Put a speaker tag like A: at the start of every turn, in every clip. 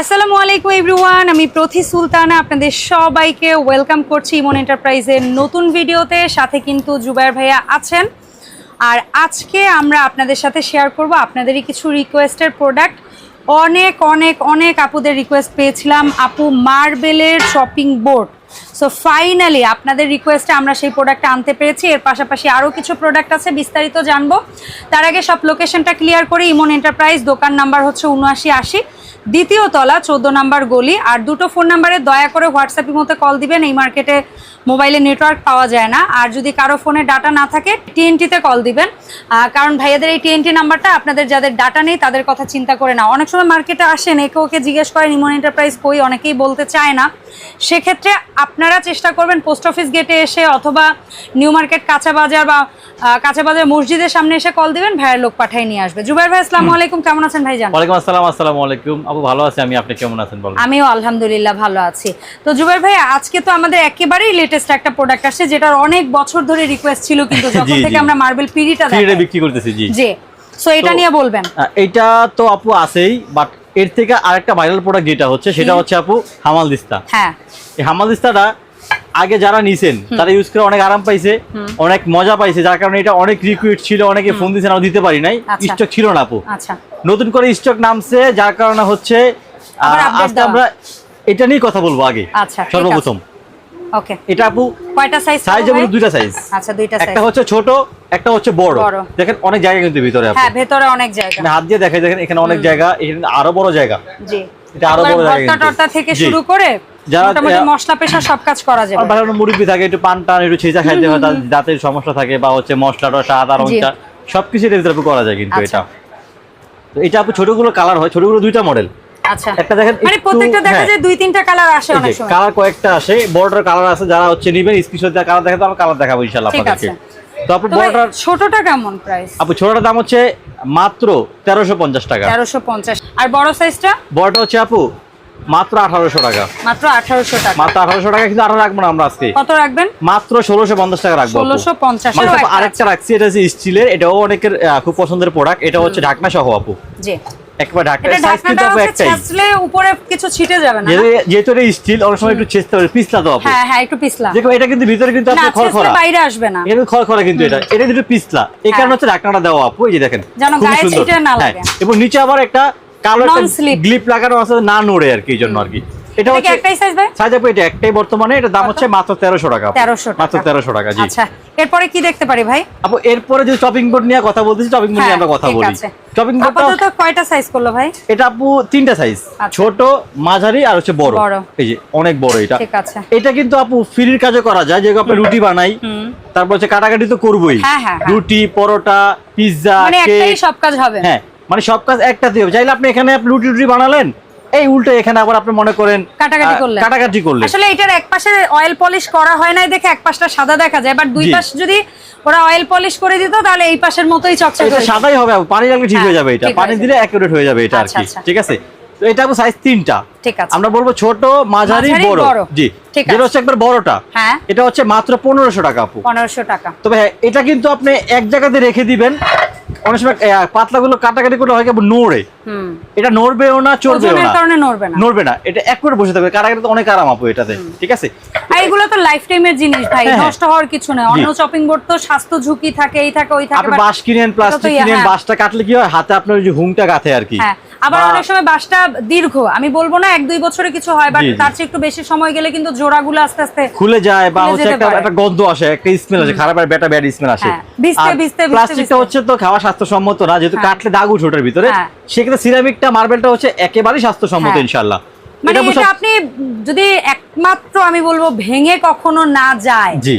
A: আসসালামু আলাইকুম এভরিওয়ান আমি প্রথি সুলতানা, আপনাদের সবাইকে ওয়েলকাম করছি ইমন এন্টারপ্রাইজের নতুন ভিডিওতে। সাথে কিন্তু জুবাইর ভাইয়া আছেন। আর আজকে আমরা আপনাদের সাথে শেয়ার করব আপনাদেরই কিছু রিকোয়েস্টের প্রোডাক্ট অনেক অনেক অনেক আপুদের রিকোয়েস্ট পেয়েছিলাম। আপু মার্বেলের শপিং বোর্ড সো ফাইনালি আপনাদের রিকোয়েস্টে আমরা সেই প্রোডাক্টটা আনতে পেরেছি। এর পাশাপাশি আরও কিছু প্রোডাক্ট আছে, বিস্তারিত জানব। তার আগে সব লোকেশনটা ক্লিয়ার করে। ইমন এন্টারপ্রাইজ দোকান নাম্বার হচ্ছে উনআশি আশি। দ্বিতীয় তলা, চোদ্দ নাম্বার গলি। আর দুটো ফোন নাম্বারে দয়া করে হোয়াটসঅ্যাপের মধ্যে কল দিবেন। এই মার্কেটে মোবাইলে নেটওয়ার্ক পাওয়া যায় না। আর যদি কারও ফোনে ডাটা না থাকে টিএনটিতে কল দিবেন। কারণ ভাইয়াদের এই টিএনটি নাম্বারটা আপনাদের যাদের ডাটা নেই তাদের কথা চিন্তা করে না অনেক সময় মার্কেটে আসেন একে ওকে জিজ্ঞেস করেন ইমন এন্টারপ্রাইজ কই? অনেকেই বলতে চায় না। সেক্ষেত্রে আপনারা চেষ্টা করবেন পোস্ট অফিস গেটে এসে অথবা নিউ মার্কেট কাঁচা বাজার বা কাঁচা বাজার মসজিদের সামনে এসে কল দিবেন ভাইয়ের লোক পাঠিয়ে নিয়ে আসবে। জুবাইর ভাই আসসালামু আলাইকুম কেমন আছেন ভাই জান
B: ওয়ালাইকুম আসসালাম আসসালামু আলাইকুম। আপু ভালো আছি আমি আপনি কেমন আছেন বলেন?
A: আমিও আলহামদুলিল্লাহ ভালো আছি। তো জুবাইর ভাই আজকে তো আমাদের একেবারেই লেটেস্ট একটা প্রোডাক্ট আসছে যেটার অনেক বছর ধরে রিকোয়েস্ট ছিল কিন্তু যখন থেকে আমরা মার্বেল পিড়িটা দেখাই।
B: বিক্রি করতেছি জি।
A: জি। সো এটা নিয়ে বলবেন।
B: এইটা তো আপু আছেই বাট এর থেকে আরেকটা ভাইরাল প্রোডাক্ট যেটা হচ্ছে সেটা হচ্ছে আপু হামাল দিস্তা।
A: হ্যাঁ।
B: এই হামাল দিস্তাটা আগে যারা নিছেন তারা ইউজ করে অনেক আরাম পাইছে অনেক মজা পাইছে যার কারণে এটা অনেক রিকুইড ছিল অনেকে ফোন দিয়েছে নাও দিতে পারি নাই।
A: আচ্ছা।
B: স্টক ছিল না আপু।
A: আচ্ছা।
B: নতুন করে স্টক নামছে যার কারণে হচ্ছে আজকে আমরা এটা নিয়ে কথা বলব আগে
A: আচ্ছা,
B: সর্বপ্রথম।
A: ওকে।
B: এটা আপু
A: কয়টা সাইজ
B: সাইজ হলো দুইটা সাইজ
A: আচ্ছা দুইটা সাইজ
B: একটা হচ্ছে ছোট একটা হচ্ছে বড়। দেখেন অনেক জায়গা কিন্তু ভিতরে আপু।
A: হ্যাঁ ভেতরে অনেক জায়গা।
B: হাত দিয়ে দেখাই দেখেন এখানে অনেক জায়গা এখানে আরও বড় জায়গা।
A: জি।
B: এটা
A: আরও
B: বড় জায়গা।
A: টর্তা থেকে শুরু করে
B: যারা-
A: মশলা পেশা সব কাজ করা
B: আর মুরব্বী থাকে একটু পান টান একটু ছেঁচা খাইতে হয় দাঁতের সমস্যা থাকে বা হচ্ছে মশলা টসা আদা রংটা সবকিছু এর ভিতরে করা যায় কিন্তু
A: আচ্ছা।
B: এটা। তো এটা আপু ছোটগুলো কালার হয় ছোটগুলো দুইটা মডেল
A: আচ্ছা।
B: একটা দেখেন
A: মানে প্রত্যেকটা দেখা
B: হ্যাঁ।
A: যায় দুই তিনটা কালার আসে অনেক সময়।
B: কালার কয়েকটা আসে বড়টার কালার আছে যারা হচ্ছে নিবেন স্ক্রিনশট দিয়ে কালার দেখাতে আমরা কালার দেখাবো ইনশাআল্লাহ আপনাদেরকে। তো আপু
A: তো ছোটটা কেমন প্রাইস
B: আপু ছোটটার দাম হচ্ছে মাত্র তেরোশো পঞ্চাশ টাকা।
A: আর বড় সাইজটা
B: বড়টা হচ্ছে আপু মাত্র আঠারোশো টাকা।
A: মাত্র আঠারোশো টাকা।
B: মাত্র আঠারোশো টাকা কিন্তু রাখব না আমরা আজকে।
A: কত রাখবেন?
B: মাত্র ষোলোশো পঞ্চাশ টাকা রাখব মানে আরেকটা রাখছি এটা হচ্ছে স্টিলের এটাও অনেকের খুব পছন্দের প্রোডাক্ট এটা হচ্ছে ঢাকনা সহ আপু।
A: জি।
B: একবার ঢাকনা
A: এটা
B: সাইজ কিন্তু
A: ঢাকনাটা
B: আপু
A: হচ্ছে
B: একটাই।
A: ছেঁচলে উপরে কিছু ছিটে যাবে না
B: যেহেতু- যেহেতু এটা স্টিল অনেক সময় একটু চেষ্টা করে পিছলা
A: হ্যাঁ হ্যাঁ একটু পিছলা।
B: দেখো এটা কিন্তু ভিতরে কিন্তু আপনি খড়খড়া।
A: বাইরে আসবে না।
B: এটা কিন্তু খড়খড়া কিন্তু এটা। এটা কিন্তু পিছলা। এই কারণে হচ্ছে ঢাকনাটা দেওয়া আপু এই যে দেখেন
A: যেন গায়ে ছিটে না
B: হ্যাঁ,
A: লাগে।
B: এবং নিচে আবার একটা কালো একটা গ্লিপ লাগানো আছে না নড়ে আর কি এই জন্য আর কি। এটা হচ্ছে
A: একটাই সাইজ ভাই?
B: সাইজ আপু এটা একটাই বর্তমানে এটা দাম হচ্ছে মাত্র টাকা আপু।
A: 1300
B: মাত্র তেরোশো টাকা জি।
A: আচ্ছা এরপরে কি দেখতে পারি ভাই?
B: আপু এরপরে যে চপিং বোর্ড নিয়ে কথা বলতেছি চপিং বোর্ড নিয়ে
A: হ্যাঁ,
B: আমরা কথা
A: ঠিক
B: বলি।
A: আছে।
B: চপিং বোর্ডটা
A: আপাতত কয়টা সাইজ করল ভাই?
B: এটা আপু তিনটা সাইজ
A: আচ্ছা।
B: ছোট মাঝারি আর হচ্ছে বড়।
A: বড়।
B: এই যে অনেক বড় এটা।
A: ঠিক আছে।
B: এটা কিন্তু আপু ফ্রির কাজে করা যায় যেগুলো আপনি রুটি বানাই। তারপর হচ্ছে কাটাকাটি তো করবোই।
A: হ্যাঁ, হ্যাঁ।
B: রুটি পরোটা পিৎজা
A: মানে একটাই সব কাজ হবে।
B: হ্যাঁ মানে সব কাজ একটাতে হবে। চাইলে আপনি এখানে আপনি রুটি রুটি বানালেন এই উল্টো এখানে আবার আপনি মনে করেন
A: কাটাকাটি করলেন।
B: কাটাকাটি করলেন।
A: আসলে এটার এক পাশে অয়েল পলিশ করা হয় নাই দেখে এক পাশটা সাদা দেখা যায় বাট দুই পাশ যদি ওরা অয়েল পলিশ করে দিত তাহলে এই পাশের মতোই চকচক
B: এটা সাদাই হবে পানি লাগলে ঠিক
A: হ্যাঁ,
B: হয়ে যাবে এটা। পানি দিলে অ্যাকুরেট হয়ে যাবে এটা আর
A: আচ্ছা,
B: কি
A: আচ্ছা।
B: ঠিক আছে? তো এটা সাইজ তিনটা।
A: ঠিক আছে।
B: আমরা বলব ছোট মাঝারি বড়। জি। যেটা হচ্ছে একবার বড়টা।
A: হ্যাঁ।
B: এটা হচ্ছে মাত্র পনেরোশো টাকা আপু।
A: পনেরোশো টাকা।
B: তবে হ্যাঁ এটা কিন্তু আপনি এক জায়গাতে রেখে দিবেন। অনেক সময় পাতলাগুলো কাটাকাটি করলে হয় নড়ে। এটা নড়বেও না চড়বেও না।
A: কারণে নড়বে না।
B: নড়বে না। এটা এক করে বসে থাকবে। কাটাকাটি তো অনেক আরাম আপু এটাতে ঠিক আছে?
A: আর এগুলো তো লাইফ টাইমের জিনিস ভাই
B: হ্যাঁ, হ্যাঁ।
A: নষ্ট হওয়ার কিছু অন্য শপিং বোর্ড তো স্বাস্থ্য ঝুঁকি থাকে এই থাকে ওই থাকে
B: আপনি বাঁশ কিনেন প্লাস্টিক
A: তো
B: কিনেন
A: হ্যাঁ।
B: বাঁশটা কাটলে কি হয়? হাতে আপনার যে হুংটা গাথে আর কি।
A: আবার অনেক সময় বাসটা দীর্ঘ আমি বলব না এক দুই বছরে কিছু হয় বাট। তার চেয়ে একটু বেশি সময় গেলে কিন্তু জোড়াগুলো আস্তে আস্তে
B: খুলে যায় বা হচ্ছে একটা একটা গন্ধ আসে একটা স্মেল আসে খারাপ আর বেটা ব্যাড স্মেল আসে
A: হ্যাঁ, ভিজতে, ভিজতে,
B: প্লাস্টিকটা হচ্ছে তো খাওয়া স্বাস্থ্যসম্মত না যেহেতু
A: হ্যাঁ।
B: কাটলে দাগ উঠে ওটার ভিতরে
A: হ্যাঁ।
B: সেক্ষেত্রে সিরামিকটা মার্বেলটা হচ্ছে একেবারেই স্বাস্থ্যসম্মত। ইনশাল্লাহ
A: মানে
B: এটা
A: আপনি যদি একমাত্র আমি বলব ভেঙে কখনো না যায়
B: জি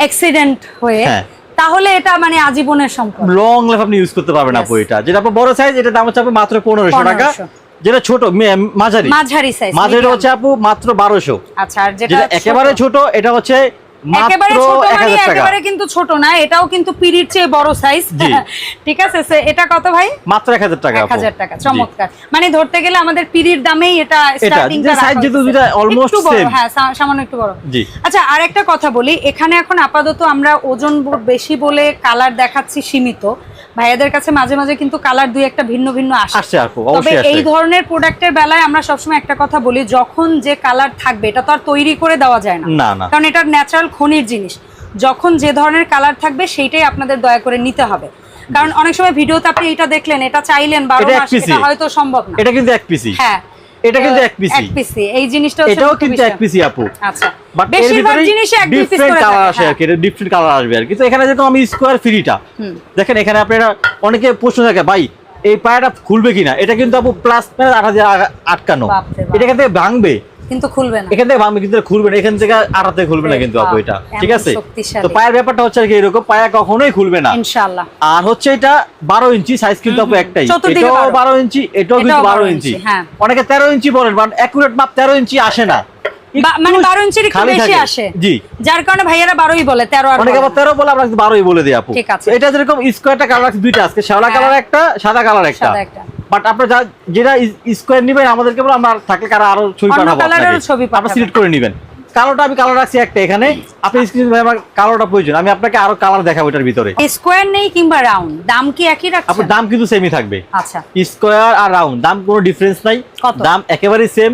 A: অ্যাক্সিডেন্ট হয়ে
B: হ্যাঁ।
A: তাহলে এটা মানে আজীবনের সম্পদ।
B: লং লাইফ আপনি ইউজ করতে পারবেন আপু. এটা। যেটা আপনার বড় সাইজ এটা দাম হচ্ছে আপু মাত্র পনেরোশো টাকা। যেটা ছোট মাঝারি।
A: মাঝারি সাইজ
B: মাঝারি হচ্ছে আপু মাত্র বারোশো।
A: আচ্ছা আর যেটা
B: একেবারে
A: ছোট
B: এটা হচ্ছে
A: একেবারে ছোট মানে একেবারে কিন্তু ছোট না এটাও কিন্তু পিরির চেয়ে বড় সাইজ ঠিক আছে এটা কত ভাই?
B: মাত্র এক হাজার টাকা
A: এক
B: আপু।
A: হাজার টাকা চমৎকার। মানে ধরতে গেলে আমাদের পিরির দামেই এটা স্টার্টিং হ্যাঁ সামান্য একটু বড়।
B: জি।
A: আচ্ছা আর একটা কথা বলি এখানে এখন আপাতত আমরা ওজন বেশি বলে কালার দেখাচ্ছি সীমিত। ভাইয়াদের কাছে মাঝে মাঝে কিন্তু কালার দুই একটা ভিন্ন ভিন্ন আসে। তবে এই ধরনের প্রোডাক্টের বেলায় আমরা সবসময় একটা কথা বলি যখন যে কালার থাকবে এটা তো আর তৈরি করে দেওয়া যায় না। কারণ এটা ন্যাচারাল খনির জিনিস। যখন যে ধরনের কালার থাকবে সেইটাই আপনাদের দয়া করে নিতে হবে। কারণ অনেক সময় ভিডিওতে আপনি এটা দেখলেন এটা চাইলেন বারো মাস এটা হয়তো সম্ভব না।
B: এটা কিন্তু এক পিসি
A: হ্যাঁ
B: এটা কিন্তু এক পিসি
A: এক পিসি এই জিনিসটা
B: এটাও কিন্তু এক পিসি আপু।
A: আচ্ছা।
B: বাট এর ভিতরে ডিফারেন্ট
A: করে
B: কালার আসে
A: হ্যাঁ।
B: আর কি ডিফারেন্ট কালার আসবে আর কি। তো এখানে যেরকম আমি স্কোয়ার ফ্রিটা দেখেন এখানে আপনারা অনেকে প্রশ্ন থাকে ভাই এই পায়াটা খুলবে কিনা? এটা কিন্তু আপু প্লাস আঠা দিয়ে আটকানো। এটা এখান থেকে ভাঙবে।
A: কিন্তু খুলবে না।
B: এখান থেকে কিন্তু খুলবে না। এখান থেকে আঠাতে খুলবে না কিন্তু আপু এটা ঠিক আছে? তো পায়ের ব্যাপারটা হচ্ছে কি এরকম পায়া কখনোই খুলবে না।
A: ইনশাআল্লাহ।
B: আর হচ্ছে এটা বারো ইঞ্চি সাইজ কিন্তু আপু একটাই। এটাও
A: 12
B: বারো ইঞ্চি এটাও কিন্তু বারো
A: 12
B: ইঞ্চি।
A: হ্যাঁ।
B: অনেকে তেরো ইঞ্চি বলেন বাট অ্যাকুরেট মাপ তেরো ইঞ্চি আসে না।
A: মানে 12 ইঞ্চির একটু বেশি আসে।
B: জি।
A: যার কারণে ভাইয়ারা বলে তেরো আর
B: অনেকে
A: বলে
B: বলে আমরা কিন্তু বারোই বলে দিই আপু।
A: ঠিক আছে।
B: তো এটা যেরকম স্কোয়ারটা কালার আছে দুইটা আজকে শ্যাওলা
A: হ্যাঁ।
B: কালার একটা সাদা কালার একটা। বাট আপনার যা যেটা স্কোয়ার নিবেন আমাদেরকে বলে আমরা থাকলে কারা আরও ছবি পাঠাবো
A: কালারেরও ছবি
B: আপনি সিলেক্ট করে নেবেন। কালোটা আমি কালার রাখছি একটা এখানে। আপনি স্ক্রিন ভাই আমার কালোটা প্রয়োজন। আমি আপনাকে আরও কালার দেখাবো এটার ভিতরে।
A: স্কোয়ার নেই কিংবা রাউন্ড দাম কি একই রাখছেন?
B: আপনার দাম কিন্তু সেমই থাকবে।
A: আচ্ছা।
B: স্কোয়ার আর রাউন্ড দাম কোনো ডিফারেন্স নাই। দাম একেবারেই সেম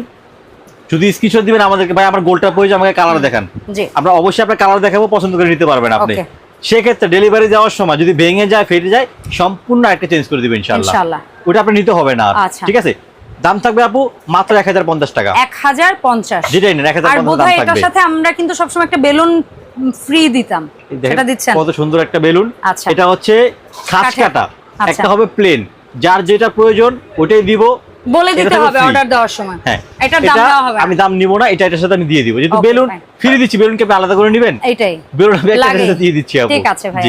B: যদি স্ক্রিনশট দিবেন আমাদেরকে ভাই আমার গোলটা প্রয়োজন আমাকে কালার দেখান।
A: জি।
B: আমরা অবশ্যই আপনার কালার দেখাবো পছন্দ করে নিতে পারবেন আপনি. সেক্ষেত্রে ডেলিভারি যাওয়ার সময় যদি ভেঙে যায় ফেটে যায় সম্পূর্ণ একটা চেঞ্জ করে দিবেন
A: ইনশাআল্লাহ।
B: ওটা আপনি নিতে হবে না
A: আচ্ছা।
B: ঠিক আছে? দাম থাকবে আপু মাত্র এক হাজার পঞ্চাশ টাকা।
A: এক হাজার পঞ্চাশ।
B: যেটাই নেন এক হাজার
A: আর বোধহয় এটার সাথে আমরা কিন্তু সবসময় একটা বেলুন ফ্রি দিতাম। সেটা দিচ্ছেন?
B: কত সুন্দর একটা বেলুন।
A: আচ্ছা।
B: এটা হচ্ছে খাস কাটা।
A: আচ্ছা।
B: একটা হবে প্লেন যার যেটা প্রয়োজন ওটাই দিব।
A: বলে দিতে হবে অর্ডার দেওয়ার সময়।
B: হ্যাঁ।
A: এটার দাম দেওয়া হবে
B: আমি দাম নিব না এটা এটার সাথে আমি দিয়ে দিব। যেহেতু বেলুন ফ্রি দিচ্ছি আপনি আলাদা করে নেবেন?
A: এইটাই।
B: বেলুন আমি একটা দিয়ে দিচ্ছি আপু।
A: ঠিক আছে ভাই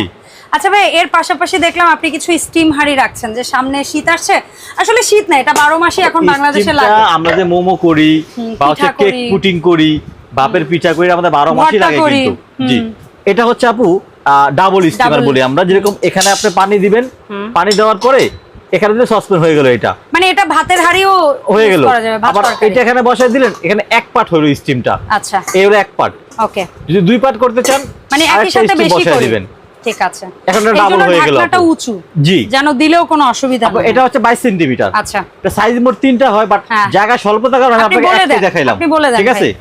A: আচ্ছা ভাই এর পাশাপাশি দেখলাম আপনি কিছু স্টিম হাঁড়ি রাখছেন যে সামনে শীত আসছে। আসলে শীত না এটা বারো মাসই এখন বাংলাদেশে লাগে
B: আমরা যে মোমো করি বা হচ্ছে কেক। পুটিং করি। বাপের পিঠা করি আমাদের বারো মাসই লাগে কিন্তু। জি। এটা হচ্ছে আপু ডাবল স্টিমার বলি আমরা যেরকম এখানে আপনি পানি দিবেন পানি দেওয়ার পরে এখানে যে সসপ্যান হয়ে গেল এটা।
A: মানে এটা ভাতের হাঁড়িও
B: হয়ে গেল। আবার এটা এখানে বসায় দিলেন এখানে এক পার্ট হলো স্টিমটা
A: আচ্ছা।
B: এই হলো এক
A: ওকে।
B: যদি দুই পার্ট করতে চান
A: মানে একই সাথে বেশি করি।
B: দিবেন।
A: ঠিক আছে।
B: এখন এটা
A: এই
B: double
A: জন্য
B: হয়ে গেল
A: ঢাকনাটা
B: আপু।
A: উঁচু
B: জি।
A: যেন দিলেও কোনো অসুবিধা হবে
B: এটা হচ্ছে
A: আচ্ছা।
B: সাইজ মোট তিনটা হয় বাট
A: হ্যাঁ।
B: জায়গা স্বল্পতার কারণে
A: আপনি
B: আপনাকে একটাই দেখাইলাম।
A: আপনি বলে দেন
B: ঠিক আছে?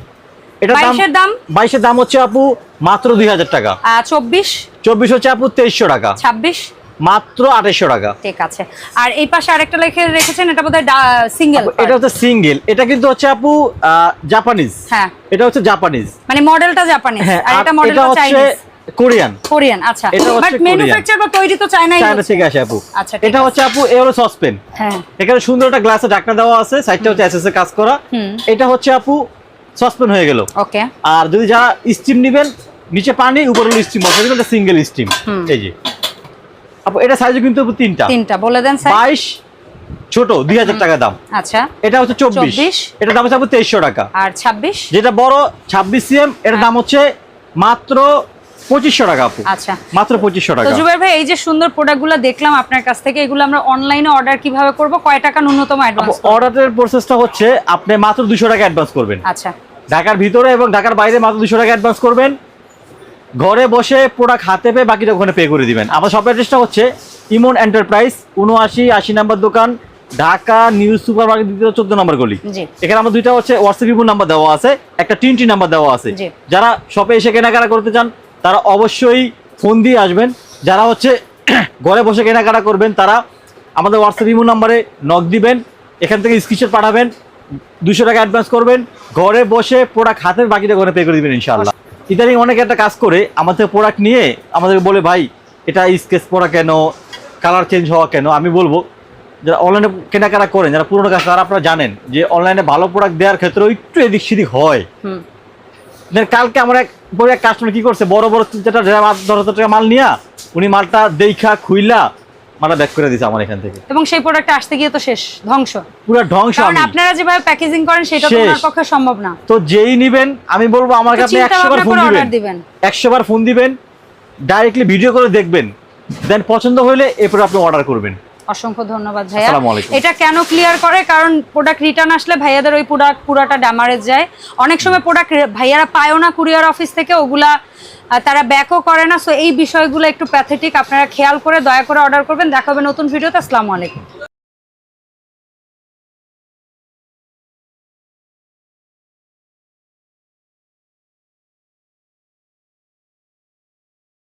B: এটা দাম?
A: বাইশের দাম?
B: হচ্ছে আপু মাত্র দুই হাজার টাকা।
A: আহ, চব্বিশ?
B: চব্বিশ হচ্ছে আপু তেইশশো টাকা।
A: ছাব্বিশ?
B: মাত্র টাকা।
A: ঠিক আছে। আর এই পাশে আরেকটা লেখে রেখেছেন এটা বোধহয় সিঙ্গেল
B: এটা হচ্ছে সিঙ্গেল এটা কিন্তু হচ্ছে আপু জাপানিজ
A: হ্যাঁ।
B: এটা হচ্ছে জাপানিজ
A: মানে মডেলটা জাপানিজ
B: হ্যাঁ
A: আর এটা
B: এটা
A: মডেলটা
B: হচ্ছে
A: চাইনিজ
B: কোরিয়ান
A: কোরিয়ান আচ্ছা। বাট ম্যানুফ্যাকচার বা তৈরি তো চায়নাই
B: চায়না থেকে আসে আপু।
A: আচ্ছা,
B: এটা হচ্ছে আপু সসপেন
A: হ্যাঁ।
B: এখানে সুন্দর একটা গ্লাসে ঢাকনা দেওয়া আছে সাইডটা হচ্ছে কাজ করা। এটা হচ্ছে আপু সসপেন হয়ে গেল।
A: ওকে।
B: আর যদি যারা স্টিম নেবেন নিচে পানি উপরে স্টিম বসে সিঙ্গেল স্টিম এই যে। আপু এটা সাইজ কিন্তু তিনটা।
A: তিনটা বলে দেন স্যার
B: বাইশ ছোট দুই হাজার টাকা দাম।
A: আচ্ছা।
B: এটা হচ্ছে চব্বিশ।
A: 24
B: এটা দাম হচ্ছে আপু টাকা।
A: আর ছাব্বিশ?
B: যেটা বড় সিএম এটার দাম হচ্ছে মাত্র পঁচিশশো টাকা আপু।
A: আচ্ছা।
B: মাত্র পঁচিশশো টাকা।
A: ভাই এই যে সুন্দর প্রোডাক্টগুলো দেখলাম আপনার কাছ থেকে এগুলো আমরা অনলাইনে অর্ডার কীভাবে করব? কয় টাকা ন্যূনতম অ্যাডভান্স
B: অর্ডারের প্রসেসটা হচ্ছে আপনি মাত্র দুশো টাকা অ্যাডভান্স করবেন।
A: আচ্ছা।
B: ঢাকার ভিতরে এবং ঢাকার বাইরে মাত্র দুশো টাকা অ্যাডভান্স করবেন। ঘরে বসে প্রোডাক্ট হাতে পেয়ে বাকিটা ওখানে পে করে দিবেন। আমার শপ অ্যাড্রেসটা হচ্ছে ইমন এন্টারপ্রাইজ উনআশি আশি নাম্বার দোকান ঢাকা নিউজ সুপার মার্কেট দ্বিতীয় চোদ্দ নম্বর গলি। এখানে আমার দুইটা হচ্ছে হোয়াটসঅ্যাপ ইমো নাম্বার দেওয়া আছে একটা টিনটি নাম্বার দেওয়া আছে। যারা শপে এসে কেনাকাটা করতে চান তারা অবশ্যই ফোন দিয়ে আসবেন। যারা হচ্ছে ঘরে বসে কেনাকাটা করবেন তারা আমাদের হোয়াটসঅ্যাপ ইমো নাম্বারে নক দিবেন এখান থেকে স্ক্রিনশট পাঠাবেন দুশো টাকা অ্যাডভান্স করবেন ঘরে বসে প্রোডাক্ট হাতের বাকিটা ঘরে পে করে দিবেন ইনশাআল্লাহ। ইদানিং অনেকে একটা কাজ করে আমাদের প্রোডাক্ট নিয়ে আমাদের বলে ভাই এটা স্কেচ পড়া কেন? কালার চেঞ্জ হওয়া কেন? আমি বলব যারা অনলাইনে কেনাকাটা করেন যারা পুরোনো কাজ তারা আপনারা জানেন যে অনলাইনে ভালো প্রোডাক্ট দেওয়ার ক্ষেত্রে একটু এদিক সেদিক হয়। কালকে আমার এক বড় এক কাস্টমার কি করছে? বড় বড় যেটা দশ হাজার টাকা মাল নিয়া উনি মালটা দেখা খুইলা মালটা ব্যাক করে দিছে আমার এখান থেকে।
A: এবং সেই প্রোডাক্টটা আসতে গিয়ে তো শেষ ধ্বংস।
B: পুরো ধ্বংস
A: কারণ
B: আমি।
A: আপনারা যেভাবে প্যাকেজিং করেন সেটা তো আমার পক্ষে সম্ভব না।
B: তো যেই নিবেন আমি বলব আমার
A: কাছে
B: আপনি
A: চিন্তা
B: একশো বার
A: ভাবনা
B: ফোন দিবেন।
A: অর্ডার দিবেন।
B: একশো বার ফোন দিবেন ডাইরেক্টলি ভিডিও করে দেখবেন। দেন পছন্দ হলে এরপরে আপনি অর্ডার করবেন।
A: অসংখ্য ধন্যবাদ ভাইয়া। এটা কেন ক্লিয়ার করে? কারণ প্রোডাক্ট রিটার্ন আসলে ভাইয়াদের ওই প্রোডাক্ট পুরাটা ড্যামারেজ যায়। অনেক সময় প্রোডাক্ট ভাইয়ারা পায়ও না কুরিয়ার অফিস থেকে ওগুলা তারা ব্যাকও করে না। সো এই বিষয়গুলো একটু প্যাথেটিক আপনারা খেয়াল করে দয়া করে অর্ডার করবেন। দেখা হবে নতুন ভিডিওতে। আসসালামু আলাইকুম।